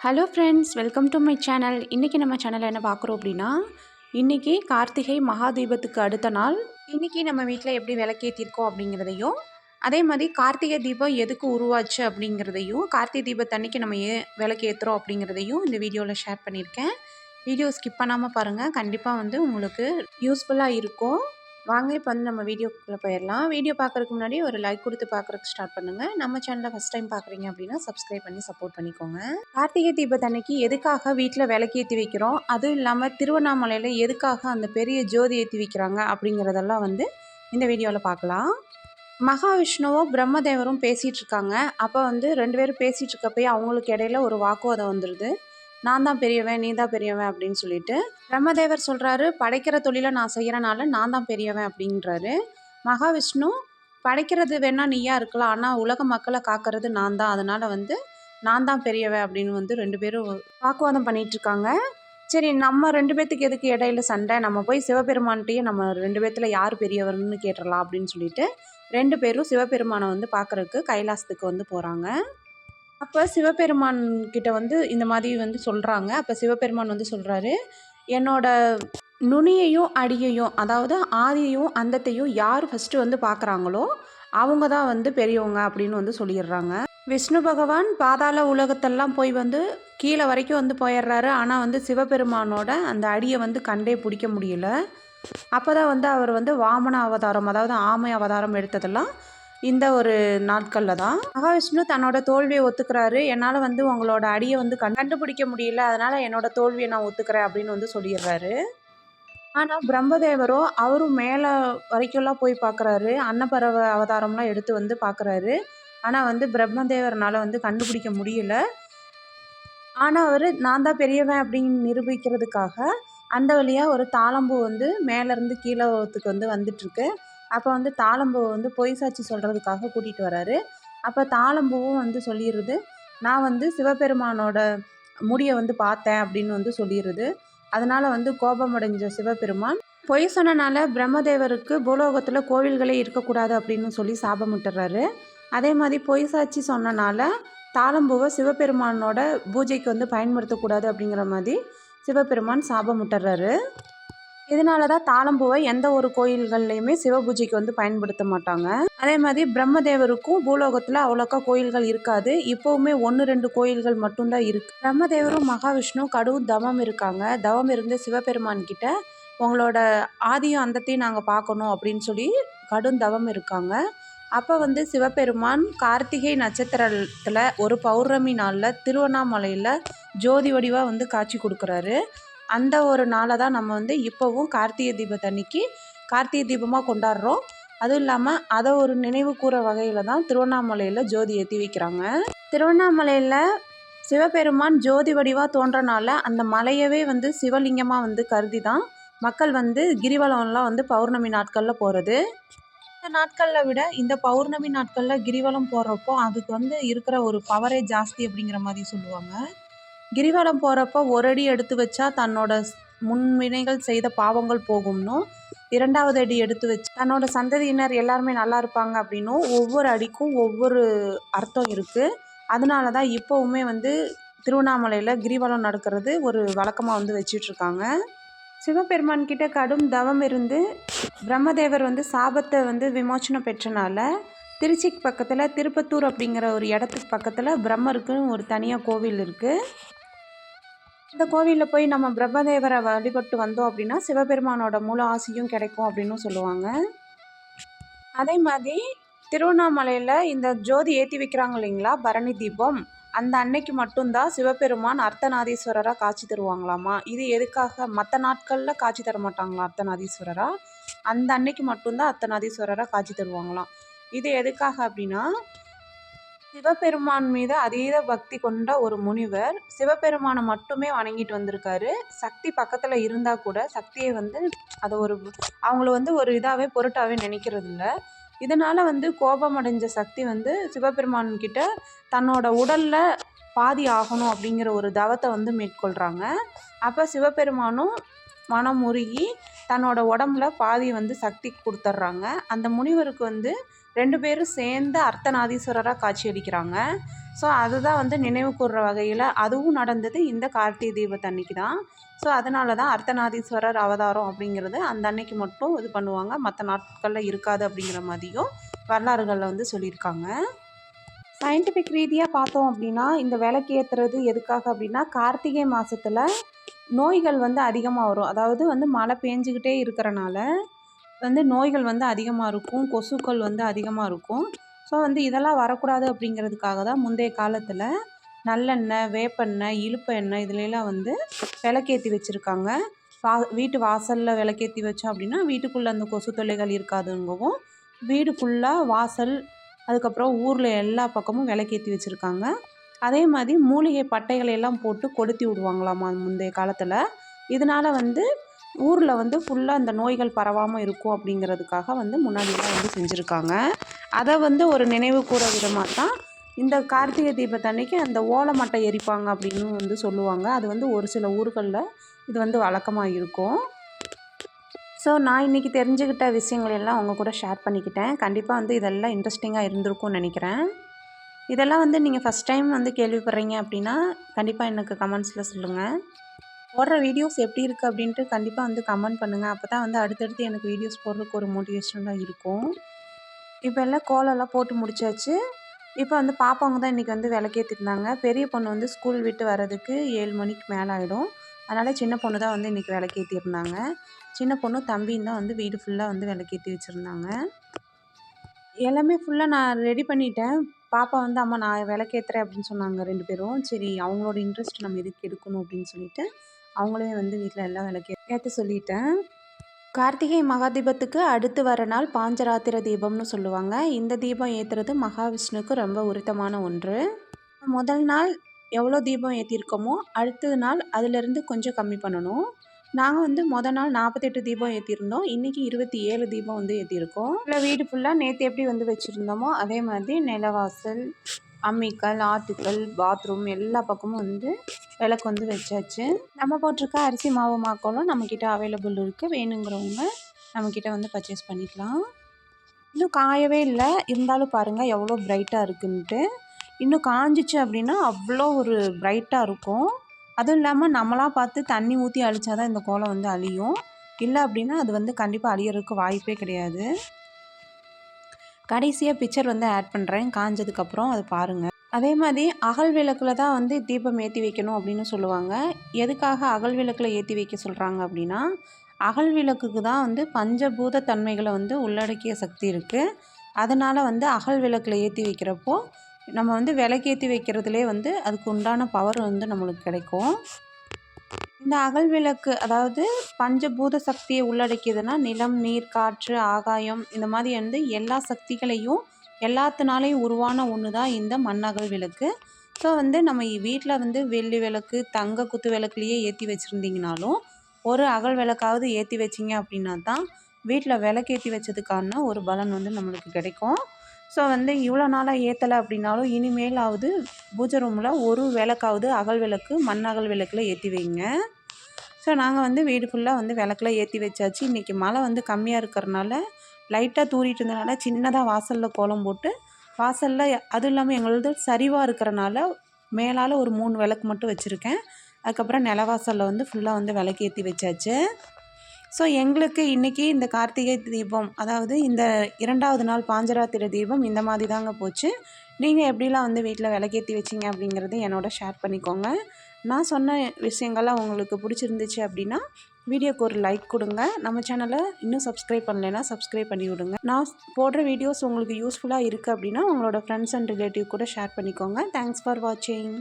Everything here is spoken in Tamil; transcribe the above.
Hello friends welcome to my channel இன்றைக்கி நம்ம சேனலில் என்ன பார்க்குறோம் அப்படின்னா இன்றைக்கி கார்த்திகை மகா தீபத்துக்கு அடுத்த நாள் இன்றைக்கி நம்ம வீட்டில் எப்படி விளக்கேற்றிருக்கோம் அப்படிங்கிறதையும் அதே மாதிரி கார்த்திகை தீபம் எதுக்கு உருவாச்சு அப்படிங்கிறதையும் கார்த்திகை தீபத்தன்னைக்கு நம்ம ஏ விளக்கேற்றுறோம் அப்படிங்கிறதையும் இந்த வீடியோவில் ஷேர் பண்ணியிருக்கேன். வீடியோ ஸ்கிப் பண்ணாமல் பாருங்கள் கண்டிப்பாக வந்து உங்களுக்கு யூஸ்ஃபுல்லாக இருக்கும். வாங்க இப்போ வந்து நம்ம வீடியோக்குள்ளே போயிடலாம் வீடியோ பார்க்குறதுக்கு முன்னாடி ஒரு லைக் கொடுத்து பார்க்குறதுக்கு ஸ்டார்ட் பண்ணுங்கள் நம்ம சேனலை ஃபஸ்ட் டைம் பார்க்குறீங்க அப்படின்னா சப்ஸ்கிரைப் பண்ணி சப்போர்ட் பண்ணிக்கோங்க. கார்த்திகை தீபத்தன்னைக்கு எதுக்காக வீட்டில் விளக்கு ஏற்றி வைக்கிறோம்? அதுவும் இல்லாமல் திருவண்ணாமலையில் எதுக்காக அந்த பெரிய ஜோதி ஏற்றி வைக்கிறாங்க அப்படிங்கிறதெல்லாம் வந்து இந்த வீடியோவில் பார்க்கலாம் மகாவிஷ்ணுவும் பிரம்மதேவரும் பேசிகிட்டு இருக்காங்க. அப்போ வந்து ரெண்டு பேரும் பேசிகிட்டு இருக்கப்பயே அவங்களுக்கு இடையில ஒரு வாக்குவாதம் வந்துடுது நான் தான் பெரியவன் நீ தான் பெரியவன் அப்படின்னு சொல்லிட்டு பிரம்மதேவர் சொல்கிறாரு படைக்கிற தொழிலை நான் செய்கிறனால நான் தான் பெரியவன் அப்படின்றாரு. மகாவிஷ்ணு படைக்கிறது வேணால் நீயா இருக்கலாம் ஆனால் உலக மக்களை காக்கிறது நான் தான் அதனால் வந்து நான் தான் பெரியவன் அப்படின்னு வந்து ரெண்டு பேரும் வாக்குவாதம் பண்ணிகிட்ருக்காங்க இருக்காங்க. சரி நம்ம ரெண்டு பேர்த்துக்கு எதுக்கு இடையில சண்டை? நம்ம போய் சிவபெருமான்கிட்டயே நம்ம ரெண்டு பேர்த்தில் யார் பெரியவர்னு கேட்டுடலாம் அப்படின்னு சொல்லிட்டு ரெண்டு பேரும் சிவபெருமானை வந்து பார்க்குறதுக்கு கைலாசத்துக்கு வந்து போகிறாங்க அப்போ சிவபெருமான் கிட்ட வந்து இந்த மாதிரி வந்து சொல்கிறாங்க அப்போ சிவபெருமான் வந்து சொல்கிறாரு என்னோட நுனியையும் அடியையும் அதாவது ஆதியையும் அந்தத்தையும் யார் ஃபஸ்ட்டு வந்து பார்க்குறாங்களோ அவங்க தான் வந்து பெரியவங்க அப்படின்னு வந்து சொல்லிடுறாங்க. விஷ்ணு பகவான் பாதாள உலகத்தெல்லாம் போய் வந்து கீழே வரைக்கும் வந்து போயிடுறாரு. ஆனால் வந்து சிவபெருமானோட அந்த அடியை வந்து கண்டே பிடிக்க முடியல. அப்போ தான் வந்து அவர் வந்து வாமன அவதாரம் அதாவது ஆமை அவதாரம் எடுத்ததெல்லாம் இந்த ஒரு நாட்களில் தான். மகாவிஷ்ணு தன்னோட தோல்வியை ஒத்துக்கிறாரு. என்னால் வந்து உங்களோட அடியை வந்து கண் கண்டுபிடிக்க முடியல. அதனால் என்னோட தோல்வியை நான் ஒத்துக்கிறேன் அப்படின்னு வந்து சொல்லிடுறாரு. ஆனால் பிரம்மதேவரோ அவரும் மேலே வரைக்கும்லாம் போய் பார்க்குறாரு அன்னப்பறவை அவதாரம்லாம் எடுத்து வந்து பார்க்குறாரு ஆனால் வந்து பிரம்மதேவரனால் வந்து கண்டுபிடிக்க முடியல. ஆனால் அவர் நான் தான் பெரியவன் அப்படின்னு நிரூபிக்கிறதுக்காக அந்த வழியாக ஒரு தாளம்பூ வந்து மேலேருந்து கீழே வந்து வந்துட்டுருக்கு. அப்போ வந்து தாளம்பூவை வந்து பொய் சாட்சி சொல்கிறதுக்காக கூட்டிகிட்டு வராரு. அப்போ தாளம்பூவும் வந்து சொல்லிடுது நான் வந்து சிவபெருமானோட முடியை வந்து பார்த்தேன் அப்படின்னு வந்து சொல்லிடுது அதனால் வந்து கோபமடைஞ்ச சிவபெருமான் பொய் சொன்னனால பிரம்மதேவருக்கு பூலோகத்தில் கோவில்களே இருக்கக்கூடாது அப்படின்னு சொல்லி சாபமிட்டுறாரு அதே மாதிரி பொய் சாட்சி சொன்னனால தாளம்பூவை சிவபெருமானோட பூஜைக்கு வந்து பயன்படுத்தக்கூடாது அப்படிங்கிற மாதிரி சிவபெருமான் சாபமிட்டுறாரு இதனால தான் தாளம்பூவை எந்த ஒரு கோயில்கள்லையுமே சிவபூஜைக்கு வந்து பயன்படுத்த மாட்டாங்க. அதே மாதிரி பிரம்மதேவருக்கும் பூலோகத்தில் அவ்வளோக்கா கோயில்கள் இருக்காது. இப்போவுமே ஒன்று ரெண்டு கோயில்கள் மட்டும்தான் இருக்கு. பிரம்மதேவரும் மகாவிஷ்ணு கடும் தவம் இருக்காங்க. தவம் இருந்து சிவபெருமான் கிட்ட உங்களோட ஆதியும் அந்தத்தையும் நாங்கள் பார்க்கணும் அப்படின்னு சொல்லி கடும் தவம் இருக்காங்க. அப்போ வந்து சிவபெருமான் கார்த்திகை நட்சத்திரத்தில் ஒரு பௌர்ணமி நாளில் திருவண்ணாமலையில் ஜோதி வடிவாக வந்து காட்சி கொடுக்குறாரு. அந்த ஒரு நாளை தான் நம்ம வந்து இப்போவும் கார்த்திகை தீபத்தன்னைக்கு கார்த்திகை தீபமாக கொண்டாடுறோம். அதுவும் இல்லாமல் அதை ஒரு நினைவு கூற வகையில் தான் திருவண்ணாமலையில் ஜோதி ஏற்றி வைக்கிறாங்க. திருவண்ணாமலையில் சிவபெருமான் ஜோதி வடிவாக தோன்றனால அந்த மலையவே வந்து சிவலிங்கமாக வந்து கருதி தான் மக்கள் வந்து கிரிவலம்லாம் வந்து பௌர்ணமி நாட்களில் போகிறது இந்த நாட்களில் விட இந்த பௌர்ணமி நாட்களில் கிரிவலம் போடுறப்போ அதுக்கு வந்து இருக்கிற ஒரு பவரே ஜாஸ்தி அப்படிங்கிற மாதிரி சொல்லுவாங்க. கிரிவலம் போகிறப்ப ஒரு அடி எடுத்து வச்சா தன்னோட முன்வினைகள் செய்த பாவங்கள் போகும்னும் இரண்டாவது அடி எடுத்து வச்சு தன்னோட சந்ததியினர் எல்லாருமே நல்லா இருப்பாங்க அப்படின்னும் ஒவ்வொரு அடிக்கும் ஒவ்வொரு அர்த்தம் இருக்குது அதனால தான் இப்போவுமே வந்து திருவண்ணாமலையில் கிரிவலம் நடக்கிறது ஒரு வழக்கமாக வந்து வச்சிட்ருக்காங்க. சிவபெருமான் கிட்ட கடும் தவம் இருந்து பிரம்மதேவர் வந்து சாபத்தை வந்து விமோச்சனம் பெற்றனால திருச்சிக்கு பக்கத்தில் திருப்பத்தூர் அப்படிங்கிற ஒரு இடத்துக்கு பக்கத்தில் பிரம்மருக்குன்னு ஒரு தனியாக கோவில் இருக்குது இந்த கோவிலில் போய் நம்ம பிரம்மதேவரை வழிபட்டு வந்தோம் அப்படின்னா சிவபெருமானோட மூல ஆசையும் கிடைக்கும் அப்படின்னு சொல்லுவாங்க. அதே மாதிரி திருவண்ணாமலையில் இந்த ஜோதி ஏற்றி வைக்கிறாங்க இல்லைங்களா? பரணி தீபம். அந்த அன்னைக்கு மட்டும்தான் சிவபெருமான் அர்த்தநாதீஸ்வரராக காட்சி தருவாங்களாமா? இது எதுக்காக? மற்ற நாட்களில் காட்சி தர மாட்டாங்களா அர்த்தநாதீஸ்வரராக அந்த அன்னைக்கு மட்டும்தான் அர்த்தநாதீஸ்வரராக காட்சி தருவாங்களாம். இது எதுக்காக அப்படின்னா சிவபெருமான் மீது அதீத பக்தி கொண்ட ஒரு முனிவர் சிவபெருமானை மட்டுமே வணங்கிட்டு வந்திருக்காரு. சக்தி பக்கத்தில் இருந்தால் கூட சக்தியை வந்து அதை ஒரு அவங்கள வந்து ஒரு இதாகவே பொருட்டாகவே நினைக்கிறது இல்லை இதனால் வந்து கோபமடைஞ்ச சக்தி வந்து சிவபெருமான் கிட்ட தன்னோட உடலில் பாதி ஆகணும் அப்படிங்கிற ஒரு தவத்தை வந்து மேற்கொள்கிறாங்க அப்போ சிவபெருமானும் மனம் உருகி தன்னோட உடம்புல பாதி வந்து சக்தி கொடுத்துட்றாங்க அந்த முனிவருக்கு வந்து ரெண்டு பேரும் சேர்ந்து அர்த்தநாதீஸ்வரராக காட்சி அளிக்கிறாங்க ஸோ அதுதான் வந்து நினைவு கூர்ற வகையில் அதுவும் நடந்தது இந்த கார்த்திகை தீபத்தன்னைக்கு தான் ஸோ அதனால தான் அர்த்தநாதீஸ்வரர் அவதாரம் அப்படிங்கிறது அந்த அன்னைக்கு மட்டும் இது பண்ணுவாங்க. மற்ற நாட்களில் இருக்காது அப்படிங்கிற மாதிரியும் வரலாறுகளில் வந்து சொல்லியிருக்காங்க. சயின்டிஃபிக் ரீதியாக பார்த்தோம் அப்படின்னா இந்த விளக்கு ஏற்றுறது எதுக்காக அப்படின்னா கார்த்திகை மாதத்தில் நோய்கள் வந்து அதிகமாக வரும். அதாவது வந்து மழை பேஞ்சிக்கிட்டே இருக்கிறனால வந்து நோய்கள் வந்து அதிகமாக இருக்கும். கொசுக்கள் வந்து அதிகமாக இருக்கும். ஸோ வந்து இதெல்லாம் வரக்கூடாது அப்படிங்கிறதுக்காக தான் முந்தைய காலத்தில் நல்லெண்ணெய் வேப்பெண்ணெய் இழுப்பு எண்ணெய் இதுலலாம் வந்து விளக்கேற்றி வச்சுருக்காங்க. வா வீட்டு வாசலில் விளக்கேற்றி வச்சோம் அப்படின்னா வீட்டுக்குள்ளே அந்த கொசு தொல்லைகள் இருக்காதுங்கவும் வீடு ஃபுல்லாக வாசல் அதுக்கப்புறம் ஊரில் எல்லா பக்கமும் விளக்கேற்றி வச்சுருக்காங்க. அதே மாதிரி மூலிகை பட்டைகளை எல்லாம் போட்டு கொளுத்தி விடுவாங்களாமா முந்தைய காலத்தில். இதனால் வந்து ஊரில் வந்து ஃபுல்லாக அந்த நோய்கள் பரவாமல் இருக்கும் அப்படிங்கிறதுக்காக வந்து முன்னாடிலாம் வந்து செஞ்சுருக்காங்க. அதை வந்து ஒரு நினைவு கூற விதமாக தான் இந்த கார்த்திகை தீபத்தன்னைக்கு அந்த ஓலமட்டை எரிப்பாங்க அப்படின்னு வந்து சொல்லுவாங்க. அது வந்து ஒரு சில ஊர்களில் இது வந்து வழக்கமாக இருக்கும். ஸோ நான் இன்றைக்கி தெரிஞ்சுக்கிட்ட விஷயங்கள் எல்லாம் உங்கள் கூட ஷேர் பண்ணிக்கிட்டேன். கண்டிப்பாக வந்து இதெல்லாம் இன்ட்ரெஸ்டிங்காக இருந்திருக்கும்னு நினைக்கிறேன். இதெல்லாம் வந்து நீங்கள் ஃபஸ்ட் டைம் வந்து கேள்விப்படுறீங்க அப்படின்னா கண்டிப்பாக எனக்கு கமெண்ட்ஸில் சொல்லுங்கள் போடுற வீடியோஸ் எப்படி இருக்குது அப்படின்ட்டு கண்டிப்பாக வந்து கமெண்ட் பண்ணுங்கள் அப்போ தான் வந்து அடுத்தடுத்து எனக்கு வீடியோஸ் போடுறதுக்கு ஒரு மோட்டிவேஷனாக இருக்கும். இப்போ எல்லாம் கோலெல்லாம் போட்டு முடிச்சாச்சு. இப்போ வந்து பாப்பாங்க தான் இன்றைக்கி வந்து விளக்கேற்றிருந்தாங்க பெரிய பொண்ணு வந்து ஸ்கூல் விட்டு வர்றதுக்கு ஏழு மணிக்கு மேலே ஆகிடும் அதனால் சின்ன பொண்ணு தான் வந்து இன்றைக்கி விளக்கேற்றிருந்தாங்க சின்ன பொண்ணு தம்பியும் தான் வந்து வீடு ஃபுல்லாக வந்து விளக்கேற்றி வச்சுருந்தாங்க. எல்லாமே ஃபுல்லாக நான் ரெடி பண்ணிட்டேன். பாப்பா வந்து அம்மா நான் விளக்கேற்றுறேன் அப்படின்னு சொன்னாங்க ரெண்டு பேரும். சரி அவங்களோட இன்ட்ரெஸ்ட் நம்ம எதுக்கு எடுக்கணும் அப்படின்னு சொல்லிட்டு அவங்களே வந்து வீட்டில் எல்லாம் விளக்கே ஏற்ற சொல்லிட்டேன். கார்த்திகை மகாதீபத்துக்கு அடுத்து வர நாள் பாஞ்சராத்திர தீபம்னு சொல்லுவாங்க. இந்த தீபம் ஏற்றுறது மகாவிஷ்ணுக்கு ரொம்ப உரித்தமான ஒன்று. முதல் நாள் எவ்வளோ தீபம் ஏற்றிருக்கோமோ அடுத்த நாள் அதிலிருந்து கொஞ்சம் கம்மி பண்ணணும். நாங்கள் வந்து மொதல் நாள் நாற்பத்தெட்டு தீபம் ஏற்றிருந்தோம் இன்றைக்கி இருபத்தி ஏழு தீபம் வந்து ஏற்றிருக்கோம் இல்லை வீடு ஃபுல்லாக நேற்று எப்படி வந்து வச்சுருந்தோமோ அதே மாதிரி நிலவாசல் அம்மிக்கல் ஆட்டுக்கல் பாத்ரூம் எல்லா பக்கமும் வந்து விளக்கு வந்து வச்சாச்சு. நம்ம போட்டிருக்க அரிசி மாவு மாக்கோலும் நம்மக்கிட்ட அவைலபிள் இருக்குது வேணுங்கிறவங்க நம்மக்கிட்ட வந்து பர்ச்சேஸ் பண்ணிக்கலாம். இன்னும் காயவே இல்லை. இருந்தாலும் பாருங்கள் எவ்வளோ பிரைட்டாக இருக்குன்ட்டு. இன்னும் காஞ்சிச்சு அப்படின்னா அவ்வளோ ஒரு ப்ரைட்டாக இருக்கும். அதுவும் இல்லாமல் நம்மளாக பார்த்து தண்ணி ஊற்றி அழிச்சா தான் இந்த கோலம் வந்து அழியும். இல்லை அப்படின்னா அது வந்து கண்டிப்பாக அழியறதுக்கு வாய்ப்பே கிடையாது. கடைசியாக பிக்சர் வந்து ஆட் பண்ணுறேன் காஞ்சதுக்கப்புறம் அது பாருங்கள் அதே மாதிரி அகல் விளக்கில் தான் வந்து தீபம் ஏற்றி வைக்கணும் அப்படின்னு சொல்லுவாங்க. எதுக்காக அகல் விளக்கில் ஏற்றி வைக்க சொல்கிறாங்க அப்படின்னா அகல் விளக்குக்கு தான் வந்து பஞ்சபூத தன்மைகளை வந்து உள்ளடக்கிய சக்தி இருக்குது அதனால் வந்து அகல் விளக்கில் ஏற்றி வைக்கிறப்போ நம்ம வந்து விளக்கேற்றி வைக்கிறதுலே வந்து அதுக்கு உண்டான பவர் வந்து நம்மளுக்கு கிடைக்கும். இந்த அகல் விளக்கு அதாவது பஞ்சபூத சக்தியை உள்ளடக்கியதுன்னா நிலம் நீர் காற்று ஆகாயம் இந்த மாதிரி வந்து எல்லா சக்திகளையும் எல்லாத்தினாலையும் உருவான ஒன்று தான் இந்த மண்ணகல் விளக்கு ஸோ வந்து நம்ம வீட்டில் வந்து வெள்ளி விளக்கு தங்க குத்து விளக்குலேயே ஏற்றி வச்சுருந்தீங்கனாலும் ஒரு அகல் விளக்காவது ஏற்றி வச்சிங்க அப்படின்னா தான் வீட்டில் விளக்கேற்றி வச்சதுக்கான ஒரு பலன் வந்து நம்மளுக்கு கிடைக்கும். ஸோ வந்து இவ்வளோ நாளாக ஏற்றலை அப்படின்னாலும் இனிமேலாவது பூஜை ரூமில் ஒரு விளக்காவது அகல் விளக்கு மண் அகல் விளக்கில் ஏற்றி வைங்க. ஸோ நாங்கள் வந்து வீடு ஃபுல்லாக வந்து விளக்குல ஏற்றி வச்சாச்சு. இன்றைக்கி மழை வந்து கம்மியாக இருக்கிறனால லைட்டாக தூரிட்டு இருந்தனால சின்னதாக வாசலில் கோலம் போட்டு வாசலில் அதுவும் இல்லாமல் எங்களது சரிவாக இருக்கிறனால மேலால் ஒரு மூணு விளக்கு மட்டும் வச்சுருக்கேன். அதுக்கப்புறம் நிலவாசலில் வந்து ஃபுல்லாக வந்து விளக்கு ஏற்றி வச்சாச்சு. ஸோ எங்களுக்கு இன்றைக்கி இந்த கார்த்திகை தீபம் அதாவது இந்த இரண்டாவது நாள் பாஞ்சராத்திர தீபம் இந்த மாதிரி தாங்க போச்சு. நீங்கள் எப்படிலாம் வந்து வீட்டில் விளக்கேற்றி வச்சிங்க அப்படிங்கிறது என்னோட ஷேர் பண்ணிக்கோங்க. நான் சொன்ன விஷயங்கள்லாம் உங்களுக்கு பிடிச்சிருந்துச்சு அப்படின்னா வீடியோக்கு ஒரு லைக் கொடுங்க. நம்ம சேனலை இன்னும் சப்ஸ்கிரைப் பண்ணலைன்னா சப்ஸ்கிரைப் பண்ணி விடுங்க. நான் போடுற வீடியோஸ் உங்களுக்கு யூஸ்ஃபுல்லாக இருக்குது அப்படின்னா உங்களோட ஃப்ரெண்ட்ஸ் அண்ட் ரிலேட்டிவ் கூட ஷேர் பண்ணிக்கோங்க. தேங்க்ஸ் ஃபார் வாட்சிங்